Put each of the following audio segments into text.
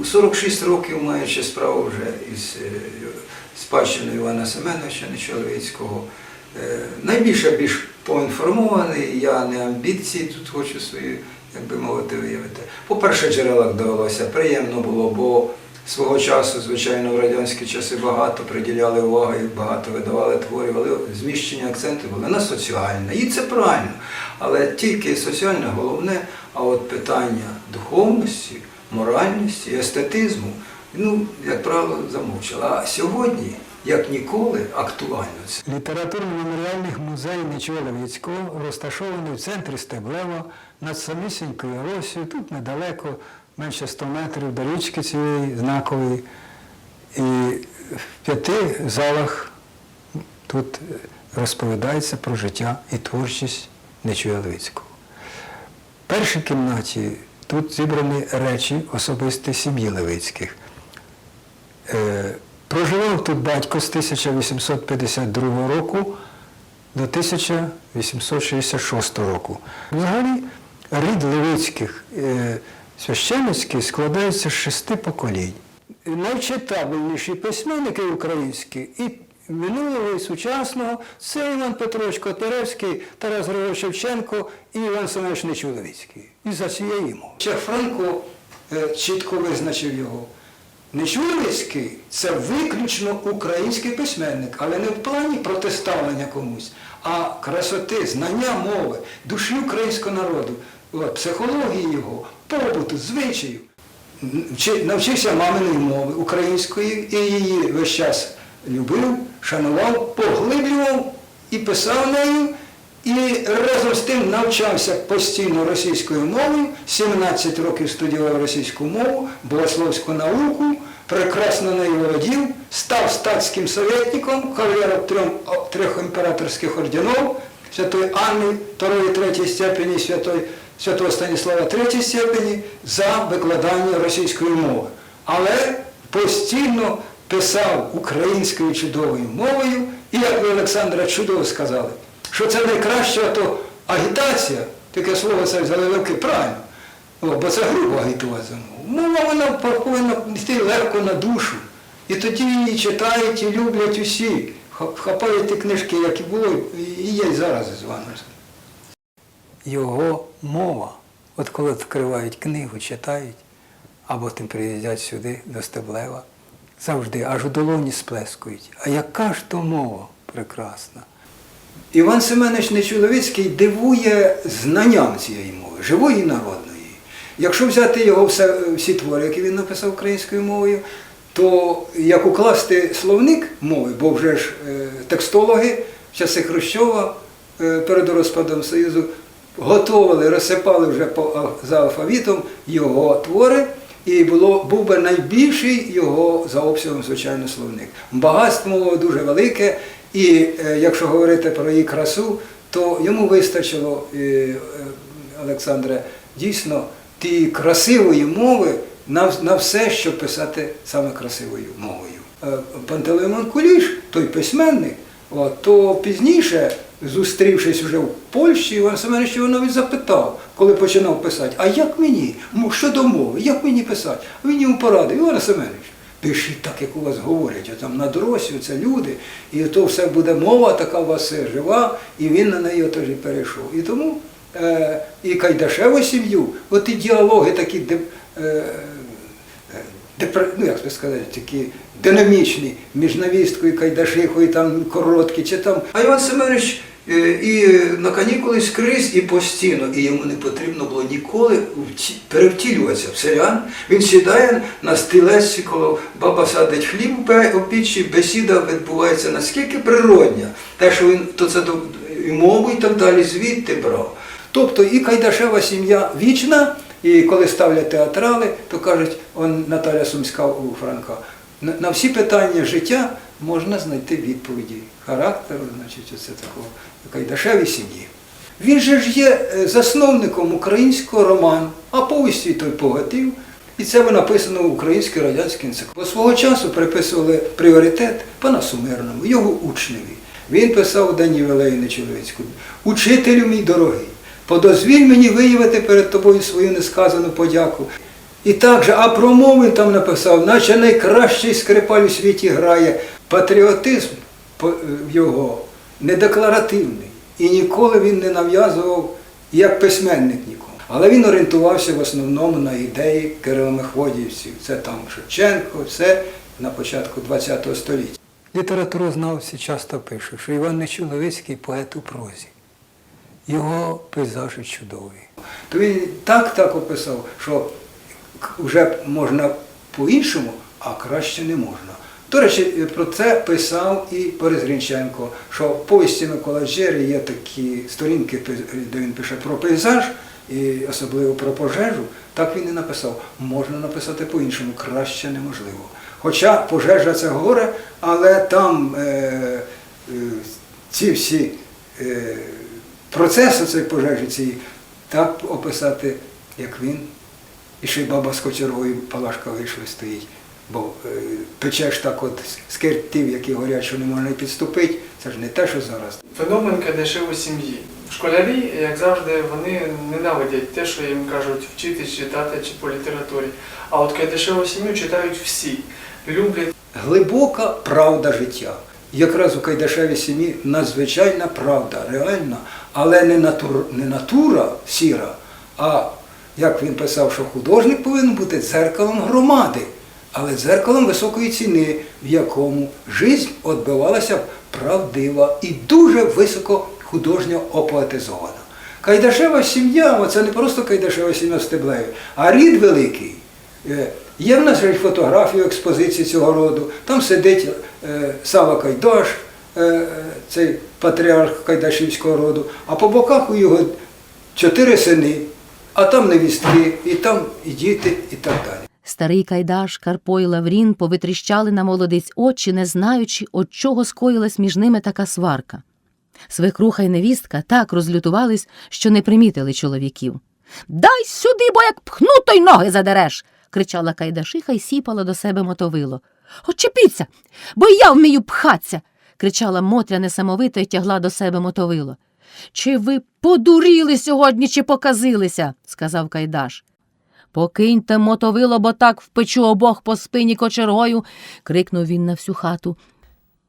у 46 років, маючи справу вже із е, спадщиною Івана Семеновича Нечоловіцького, е, найбільше більш поінформований, я не амбіції тут хочу свої, як би мовити, виявити. По перше, джерелах довелося приємно було, бо свого часу, звичайно, в радянські часи багато приділяли уваги, багато видавали творів, але зміщені акценти були на соціальне. І це правильно. Але тільки соціальне головне, а от питання духовності, моральності, естетизму, ну, як правило, замовчали. А сьогодні, як ніколи, актуально це. Літературно-меморіальний музей Нечоловіцького розташований в центрі Стеблева над самісінькою Росією, тут недалеко, менше 100 метрів до річки цієї знакової. І в п'яти залах тут розповідається про життя і творчість Нечоловіцького. В першій кімнаті тут зібрані речі особисті сім'ї Левицьких. Е, Проживав тут батько з 1852 року до 1866 року. Взагалі, рід Левицьких е, священницький складається з шести поколінь. Найчитабельніші письменники українські і минулого, і сучасного це Іван Петрович Котляревський, Тарас Григорович Шевченко і Іван Семенович Нечуловицький. І за цієї мови. Ще Франко е, чітко визначив його. Нечуловицький це виключно український письменник, але не в плані протиставлення комусь, а красоти, знання мови, душі українського народу, психології його, побуту, звичаю. Навчився маминої мови української і її весь час любив, шанував, поглиблював і писав нею. І разом з тим навчався постійно російською мовою, 17 років студіював російську мову, богословську науку, прекрасно нею володів, став статським советником, кавалером трьох, трьох імператорських орденів, Святої Анни, 2-3 степені, Святої, Святого Станіслава 3 степені за викладання російської мови. Але постійно писав українською чудовою мовою, і як ви Олександра чудово сказали, що це найкраща то агітація, таке слово це взяли легке, правильно. О, бо це грубо агітувати за мову. Мова вона повинна йти легко на душу. І тоді її читають і люблять усі. Хапають ті книжки, як і було, і є й зараз з вами. Його мова, от коли відкривають книгу, читають, або тим приїздять сюди, до Стеблева, завжди аж у долоні сплескують. А яка ж то мова прекрасна? Іван Семенович Нечоловицький дивує знанням цієї мови, живої і народної. Якщо взяти його всі твори, які він написав українською мовою, то як укласти словник мови, бо вже ж е, текстологи в часи Хрущова е, перед розпадом Союзу готували, розсипали вже по, за алфавітом його твори, і було, був би найбільший його за обсягом, звичайно, словник. Багатство дуже велике, і е, якщо говорити про її красу, то йому вистачило, е, е, Олександре, дійсно тієї красивої мови на, на все, щоб писати саме красивою мовою. Пантелеймон Куліш, той письменник, то пізніше, зустрівшись вже в Польщі, Іван Семенович його навіть запитав, коли починав писати, а як мені, М, щодо мови, як мені писати? Він йому порадив, Іван Семенович, пишіть так, як у вас говорять, а там на дорозі це люди, і то все буде мова така у вас е, жива, і він на неї теж перейшов. І тому е, і Кайдашеву сім'ю, от і діалоги такі, де, е, депр- ну, як би сказати, такі динамічні між навісткою, Кайдашихою, там короткі, чи там. А Іван Семенович е, і на канікули скрізь, і постійно, і йому не потрібно було ніколи перевтілюватися в селян. Він сідає на стілець, коли баба садить хліб у пічі, бесіда відбувається наскільки природня, те, що він то це до- мову і так далі звідти брав. Тобто і Кайдашева сім'я вічна, і коли ставлять театрали, то кажуть, он Наталя Сумська у Франка, на всі питання життя можна знайти відповіді характеру, значить, оце такого Кайдашевій сім'ї. Він же ж є е, засновником українського роману, а повісті той погатив. І це написано в українській радянській енциклопедії. Свого часу приписували пріоритет Панасу Мирному, його учневі. Він писав Дані Вілею Нечоловицьку, учителю мій дорогий, подозвіль мені виявити перед тобою свою несказану подяку. І так же, а про мову він там написав, наче найкращий скрипаль у світі грає. Патріотизм його не декларативний. І ніколи він не нав'язував як письменник нікому. Але він орієнтувався в основному на ідеї кириломеходіївців. Це там Шевченко, все на початку ХХ століття. Літературознавці часто пишуть, що Іван Нечоловицький поет у прозі. Його пейзажі чудові. То він так так описав, що вже можна по-іншому, а краще не можна. До речі, про це писав і Борис Грінченко, що в повісті Микола Джері є такі сторінки, де він пише про пейзаж, і особливо про пожежу. Так він і написав. Можна написати по-іншому, краще неможливо. Хоча пожежа це горе, але там е, е, ці всі е, процеси цієї пожежі, цієї, так описати, як він. І ще й баба з кочергою палашка вийшла стоїть. Бо е, печеш так от з кертів, які горять, що не можна підступити, це ж не те, що зараз. Феномен кадешів у сім'ї. Школярі, як завжди, вони ненавидять те, що їм кажуть вчити, читати чи по літературі. А от кадешеву сім'ю читають всі. Люблять. Глибока правда життя. Якраз у Кайдашевій сім'ї надзвичайна правда, реальна, але не, натур, не натура сіра, а як він писав, що художник повинен бути дзеркалом громади, але дзеркалом високої ціни, в якому життя відбивалася правдива і дуже високо художньо опоетизована. Кайдашева сім'я, це не просто Кайдашева сім'я Стеблеві, а рід великий. Е, Є в нас фотографії експозиції цього роду. Там сидить е, Сава Кайдаш, е, цей патріарх Кайдашівського роду, а по боках у його чотири сини, а там невістки, і там і діти, і так далі. Старий Кайдаш, Карпо і Лаврін повитріщали на молодиць очі, не знаючи, от чого скоїлась між ними така сварка. Свекруха й невістка так розлютувались, що не примітили чоловіків. Дай сюди, бо як пхну, то й ноги задереш. кричала Кайдашиха й сіпала до себе мотовило. Очепіться, бо я вмію пхатися. кричала Мотря несамовито й тягла до себе мотовило. Чи ви подуріли сьогодні, чи показилися? сказав Кайдаш. Покиньте мотовило, бо так впечу обох по спині кочергою, крикнув він на всю хату.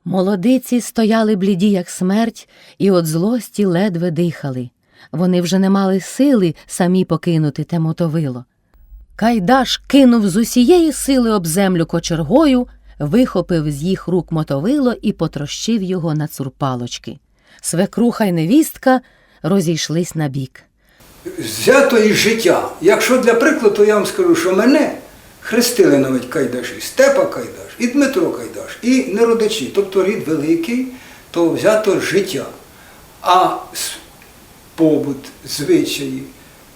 Молодиці стояли бліді, як смерть, і от злості ледве дихали. Вони вже не мали сили самі покинути те мотовило. Кайдаш кинув з усієї сили об землю кочергою, вихопив з їх рук мотовило і потрощив його на цурпалочки. Свекруха й невістка розійшлись на бік. Взято із життя. Якщо для прикладу я вам скажу, що мене хрестили навіть Кайдаші, Степа Кайдаш, і Дмитро Кайдаш, і неродичі, тобто рід великий, то взято з життя. А побут, звичаї,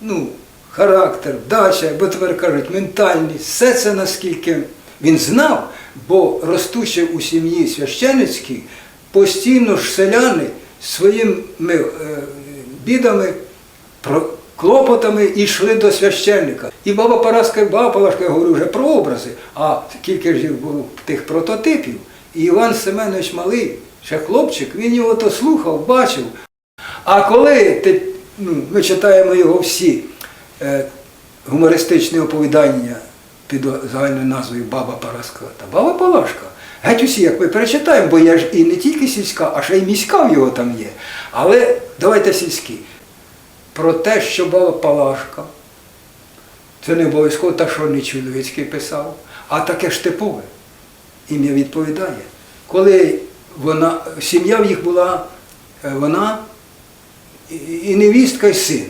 ну, характер, дача, бо тепер кажуть, ментальність, все це наскільки він знав, бо ростучи у сім'ї священицькій, постійно ж селяни своїми е, бідами клопотами йшли до священника. І баба Параска, і баба Палашка, я говорю вже про образи, а скільки ж було тих прототипів. І Іван Семенович Малий, ще хлопчик, він його то слухав, бачив. А коли ну, ми читаємо його всі е, гумористичні оповідання під загальною назвою Баба Параска та Баба Палашка. Геть усі, як ми перечитаємо, бо є ж і не тільки сільська, а ще й міська в його там є. Але давайте сільські про те, що баба Палашка, це не обов'язково та, що не чоловіцький писав, а таке ж типове. Ім'я відповідає. Коли вона, сім'я в їх була, е, вона і невістка, і син.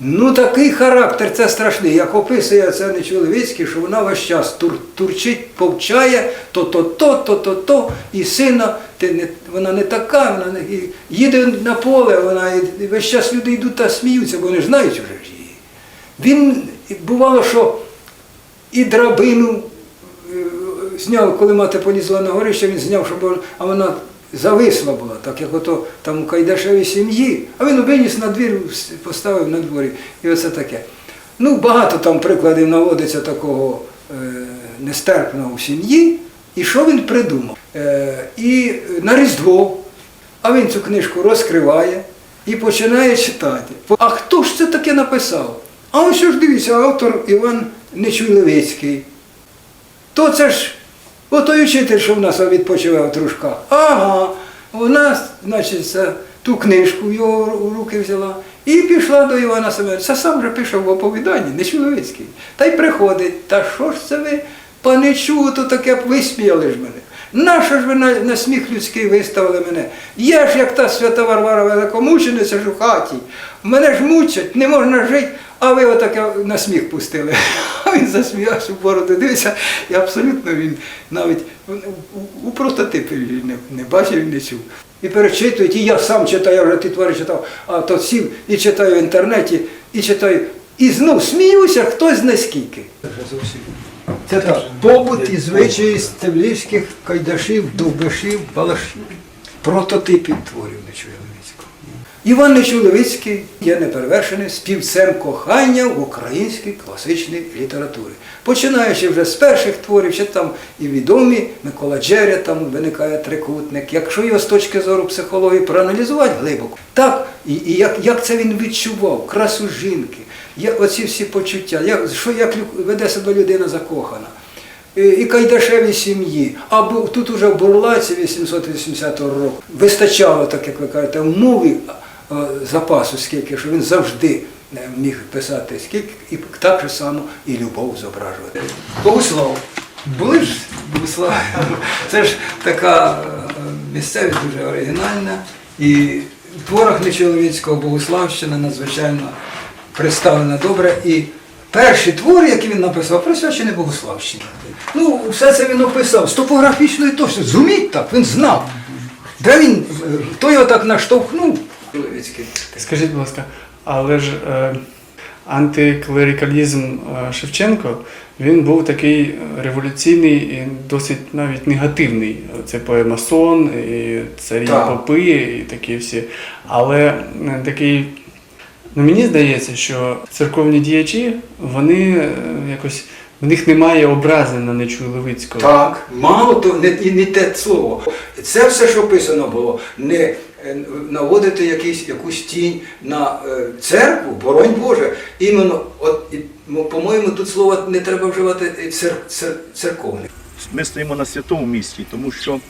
Ну такий характер це страшний. Як описує це не чоловічський, що вона весь час тур, турчить, повчає, то-то-то, то-то-то, і сина, ти не, вона не така, вона не, і їде на поле, вона і, весь час люди йдуть та сміються, бо вони знають вже ж її. Він бувало, що і драбину е, зняв, коли мати полізла на горище, він зняв, щоб а вона зависла була, так як ото там у Кайдашевій сім'ї, а він виніс на двір, поставив на дворі. І оце таке. Ну, багато там прикладів наводиться такого е, нестерпного в сім'ї. І що він придумав? Е, і на Різдво, а він цю книжку розкриває і починає читати. А хто ж це таке написав? А ось що ж дивіться, автор Іван Нечуй Левицький. То це ж отой учитель, що в нас відпочивав в. Ага, вона, значить, ту книжку в його руки взяла і пішла до Івана Семеновича. Сам же пише в оповіданні, Нечуй Левицький. Та й приходить, та що ж це ви, паничу, то таке висміяли ж мене. Нащо ж ви на, на сміх людський виставили мене? Я ж як та свята Варвара великомучениця ж у хаті. Мене ж мучать, не можна жити, а ви отаке на сміх пустили. А він засміявся в бороду. Дивися, і абсолютно він навіть у, прототипі не, не бачив, не чув. І перечитують, і я сам читаю, я вже ті твори читав, а то сів і читаю в інтернеті, і читаю. І знов сміюся, хтось не скільки. Це так, побут і звичаї стеблівських кайдашів, довбишів, балашів, прототипів творів не Нечуяловицького. Іван Нечуяловицький є неперевершеним співцем кохання в українській класичній літературі. Починаючи вже з перших творів, ще там і відомі Микола Джеря, там виникає трикутник. Якщо його з точки зору психології проаналізувати глибоко, так, і, і як, як це він відчував, красу жінки, як, оці всі почуття, як, що як веде себе людина закохана. І Кайдашеві сім'ї, або тут уже в Бурлаці 880 року вистачало, так як ви кажете, в запасу скільки, що він завжди е, міг писати скільки, і так же само і любов зображувати. Богослов. Були ж Богослав. Це ж така е, місцевість дуже оригінальна. І в творах Нечоловіцького Богославщина надзвичайно представлена добре. І перший твор, який він написав, присвячений Богославщині. Ну, все це він описав з топографічної точно. Зуміть так, він знав. Де він, е, хто його так наштовхнув? Скажіть, будь ласка, але ж е, антиклерикалізм е, Шевченко він був такий е, революційний і досить навіть негативний. Це поема Сон, і царі Так. попи, і такі всі. Але е, такий. Ну, мені здається, що церковні діячі, вони якось в них немає образи на Нечуй Левицького. Так, мало то не, не те слово. Це все, що писано було, не наводити якийсь, якусь тінь на е, церкву, боронь Боже. Іменно, от, ну, по-моєму, тут слова не треба вживати е, цер, цер, церковне. Ми стоїмо на святому місці, тому що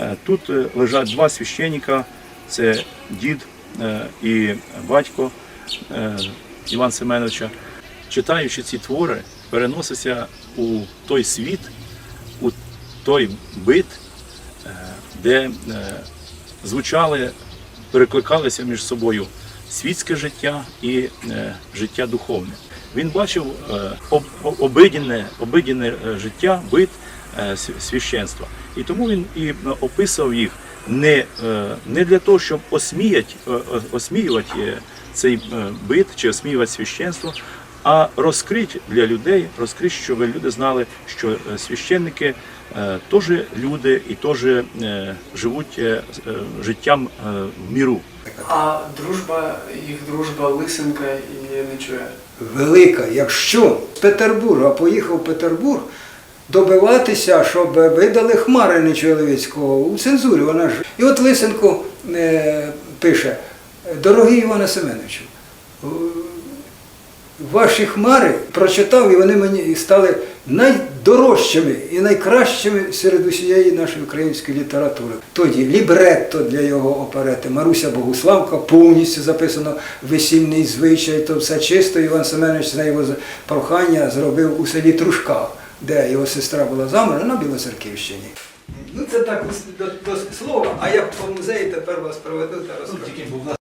е, тут е, лежать два священника, це дід е, і батько е, Іван Семеновича. Читаючи ці твори, переноситься у той світ, у той бит, е, де е, звучали, перекликалися між собою світське життя і е, життя духовне. Він бачив е, об- об- обидінне, обидінне е, життя, бит е, священства. І тому він і е, описав їх не, е, не для того, щоб осміять, е, е, осміювати цей бит чи осміювати священство, а розкрити для людей, розкрити, щоб люди знали, що священники теж люди і теж е, живуть е, е, життям в міру. А дружба, їх дружба Лисенка і Нечуя. велика. Якщо з Петербурга поїхав в Петербург добиватися, щоб видали хмари Нечоловіцького у цензурі. Вона ж. І от Лисенко е, пише: Дорогий Іване Семеновичу, ваші хмари прочитав, і вони мені стали найдорожчими і найкращими серед усієї нашої української літератури. Тоді лібретто для його оперети Маруся Богуславка повністю записано весільний звичай, то все чисто. Іван Семенович на його прохання зробив у селі Трушках, де його сестра була замужа на Білоцерківщині. Ну це так до, до слова, а я по музеї тепер вас проведу та розкажу.